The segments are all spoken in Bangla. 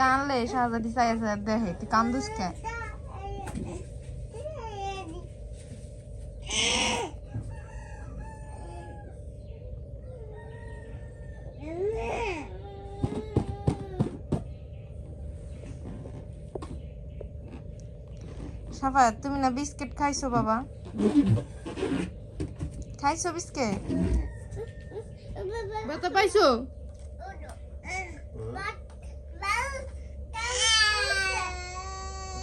কানলে চাই আছে দেখে তুই কান্দুস কে? সাফায়াত তুমি না বিস্কিট খাইছো বাবা? খাইছো বিস্কিট? ব্যথা পাইছো?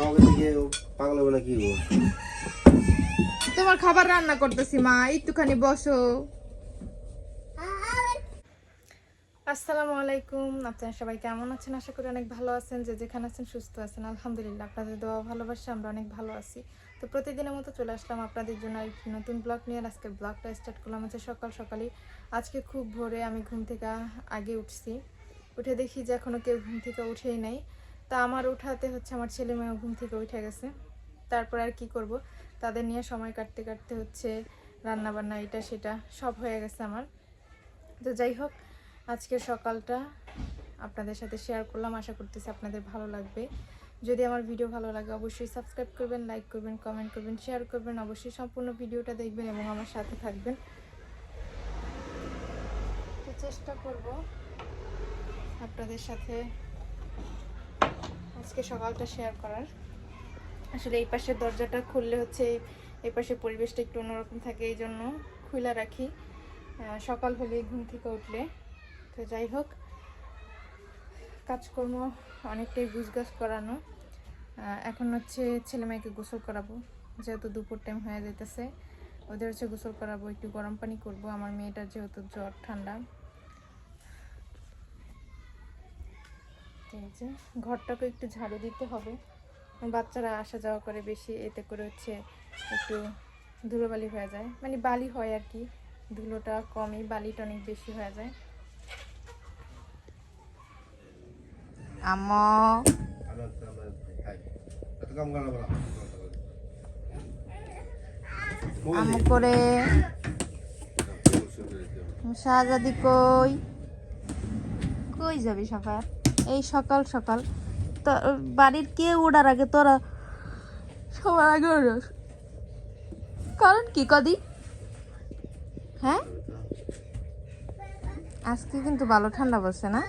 পাগল হবে তোমার খাবার রান্না করতেছি মা। একটুখানি বসো। আসসালামু আলাইকুম। আপনারা সবাই কেমন আছেন? আশা করি অনেক ভালো আছেন। যে যেখানে আছেন সুস্থ আছেন। আলহামদুলিল্লাহ আপনাদের দোয়া ভালোবাসা আমরা অনেক ভালো আছি। তো প্রতিদিনের মতো চলে আসলাম আপনাদের জন্য একটি নতুন ব্লগ নিয়ে। আজকে ব্লগটা স্টার্ট করলাম হচ্ছে সকাল সকালই। আজকে খুব ভোরে আমি ঘুম থেকে আগে উঠছি। উঠে দেখি যে এখনও কেউ ঘুম থেকে উঠেই নাই। তা আমার উঠাতে হচ্ছে, আমার ছেলে মেয়ে ঘুম থেকে উঠে গেছে। তারপর আর কি করব? তাদের নিয়ে সময় কাটতে কাটতে হচ্ছে রান্না বান্না এটা সেটা সব হয়ে গেছে আমার। তো যাই হোক আজকের সকালটা আপনাদের সাথে শেয়ার করলাম, আশা করতেছি আপনাদের ভালো লাগবে। যদি আমার ভিডিও ভালো লাগে অবশ্যই সাবস্ক্রাইব করবেন লাইক করবেন কমেন্ট করবেন শেয়ার করবেন, অবশ্যই সম্পূর্ণ ভিডিওটা দেখবেন এবং আমার সাথে থাকবেন। চেষ্টা করব আপনাদের সাথে আজকে সকালটা শেয়ার করার। আসলে এই পাশের দরজাটা খুললে হচ্ছে এই পাশের পরিবেশটা একটু অন্যরকম থাকে, এই জন্য খুলে রাখি। সকাল হলে ঘুম থেকে উঠলে। তো যাই হোক, কাজকর্ম অনেকটাই গুছগাছ করানো। এখন হচ্ছে ছেলে মেয়েকে গোসল করাবো, যেহেতু দুপুর টাইম হয়ে যেতেছে ওদের হচ্ছে গোসল করাবো, একটু গরম পানি করব। আমার মেয়েটার যেহেতু জ্বর, ঠান্ডা। ঘরটাকে একটু ঝাড়ু দিতে হবে। বাচ্চারা আসা যাওয়া করে বেশি, এতে করে হচ্ছে একটু ধুলোবালি হয়ে যায়। মানে বালি হয় আর কি। ধুলোটা কমই, বালিটা অনেক বেশি হয়ে যায়। করে। শাহজাদি কই? কই যাবি সকাল এই সকাল সকাল। তো, বাড়ির কে ওড়ার আগে তোরা সবার আগে কারণ কি, কদি? হ্যাঁ? আজকে কিন্তু ভালো ঠান্ডা পড়ছে না?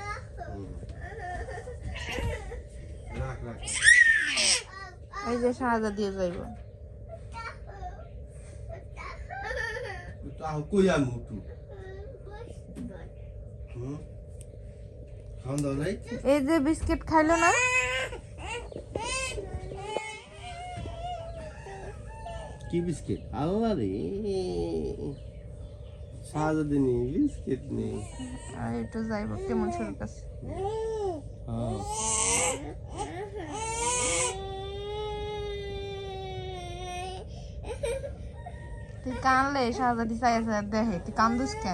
এই যে শাহজাদিও যাইব। তাহ কই আনমু তু হুম? এই যে বিস্কিট খাইলো না? কি বিস্কিট? আল্লাহ রে সাহায্য নেই বিস্কিট নেই। আর একটু যাইব কেমন শুরু কাছে হ্যাঁ। তুই কানলে শাহজাদি চাই আছে দেখে তুই কান্দুস কে?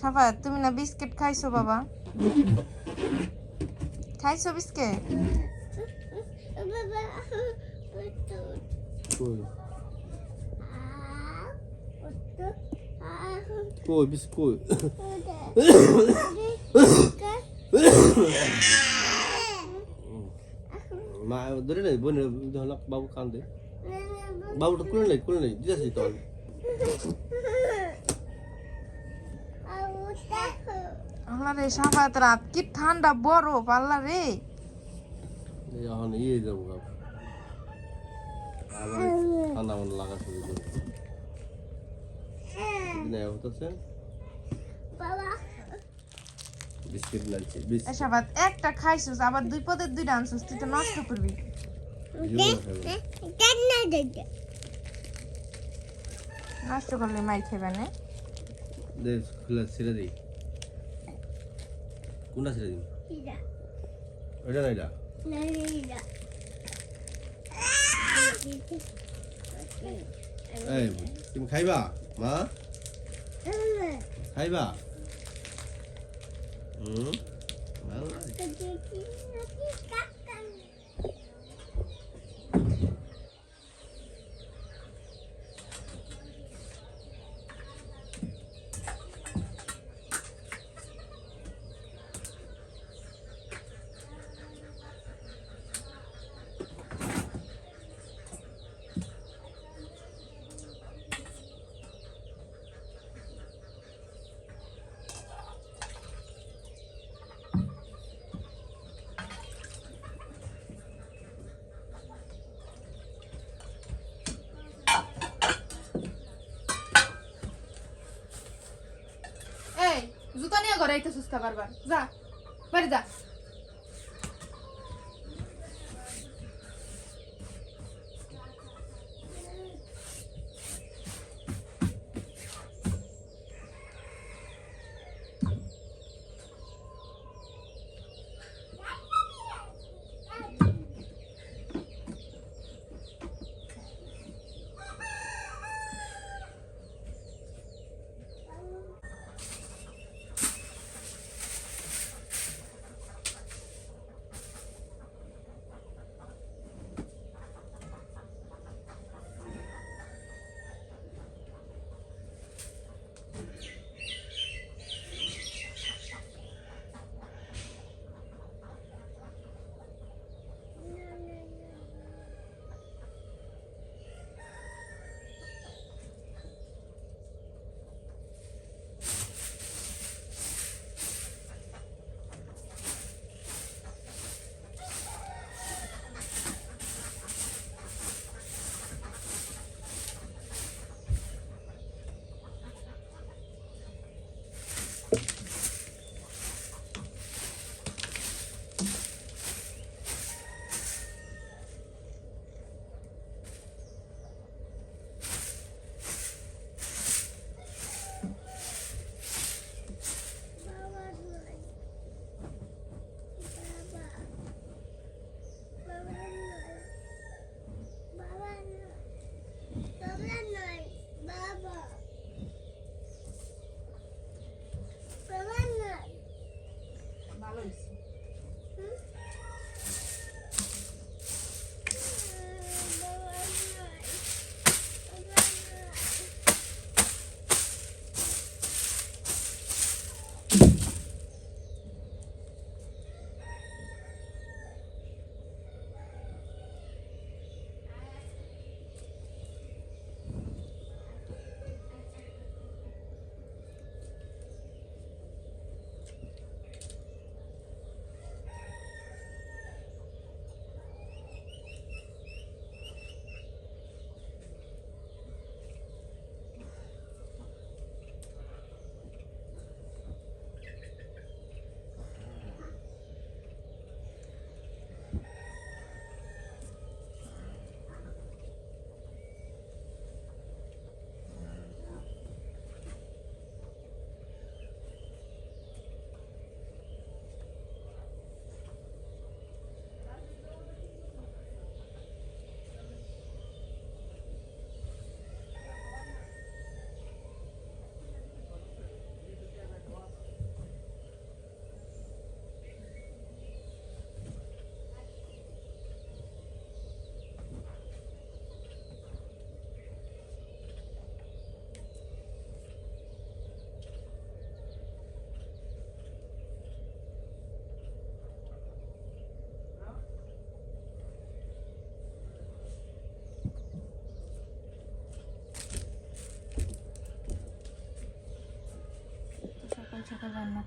সাফায়াত তুমি না বিস্কিট খাইছো, বাবা। খাইছো বিস্কিট? কই? কই, বিস্কুট? মা, ধরে নাই বোন যখন বাবু কান্দে। বাবুটা কুলে নাই কুলে নাই দিতেছি তখন আল্লাহ রে সাফায়াত রাত কি ঠান্ডা বরফ আল্লাহ রে এখন ইয়ে যাব আবার ঠান্ডা মনে লাগা শুরু হতেছে বিস্কিট বিস্কিট। একটা খাইছিস আবার দুই পদের দুইটা আনছিস তুই তো নষ্ট করবি। নষ্ট করলে মাই খেবে না। খোলা ছেড়ে দিই। কোনটা ছেড়ে দিই ওইটা না এটা? এই তুমি খাইবা? মা? খাইবা? হুম ভালো লাগে। এই জুতা নিয়ে ঘরে আইতেছিস বারবার যা বাড়ি যা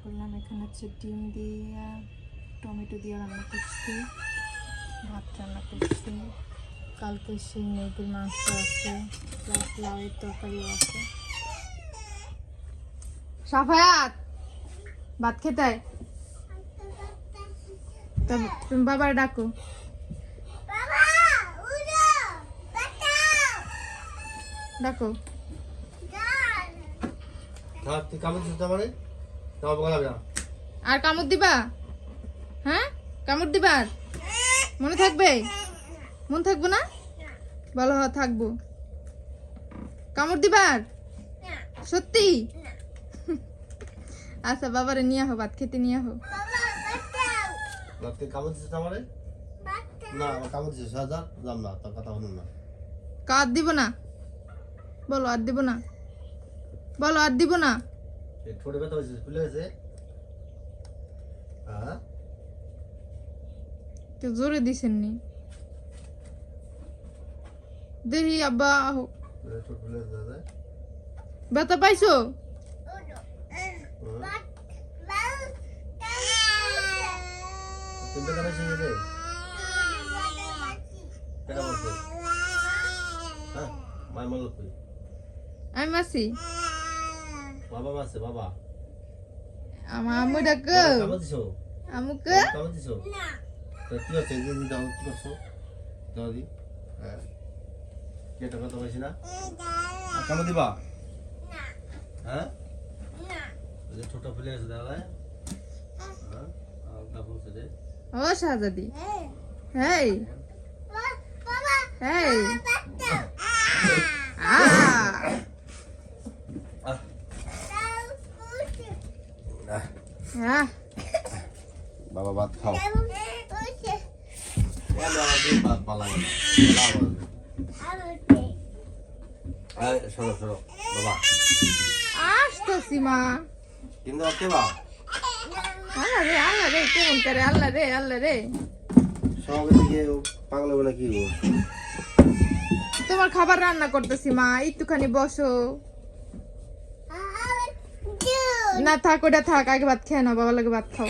করলাম। এখানে হচ্ছে ডিম দিয়ে টমেটো দিয়ে রান্না করছি ভাত রান্না করছি। কালকে সেই মুরগির মাংস আছে প্লাস লাউয়ের তরকারিও আছে। সাফায়াত ভাত খেতে? তুমি বাবার ডাকো। ডাকো। কামড় দিতে না আর কামড় দিবা? হ্যাঁ? কামড় দিবা আর? মনে থাকবে? মন থাকব না? বলো হ থাকব। কামড় দিবার সত্যি? আচ্ছা বাবারে নিয়ে আহো ভাত খেতে নিয়ে আহো। না কার দিব না। বলো আর দিব না। বলো আর দিব না। ঠোঁটে ব্যথা হয়েছে খুলে গেছে। কেউ জোরে দিছেননি। দেখি আব্বা ব্যথা পাইছো? ব্যথা বলছে? হ্যাঁ আমি মাসি বাবা মারছে বাবা। আমার আম্মু ডাক। কামড় দিছো? আমুকে? কামড় দিছো? তো কি হচ্ছে? দিন দাও কি করছ? দাও দি। হ্যাঁ। কেটা কথা পাইছি না? কামড় দিবা? হ্যাঁ? ওই যে ঠোঁটটা ফুলে গেছে দাদা। হ্যাঁ? আর হচ্ছে ও শাহজাদি হেই। হেই। আ আহ আহ, আহ বাবা ভাত খাও। বাবা। আসতেছি মা। কিন্তু বা আল্লাহ রে আল্লাহ রে কেমন করে আল্লাহ রে আল্লাহ রে। সঙ্গে দিকে পাগল বলে কি তোমার খাবার রান্না করতেছি মা একটুখানি বসো। না থাক ওটা থাক আগে ভাত খেয়ে নাও বাবা লাগে ভাত খাও।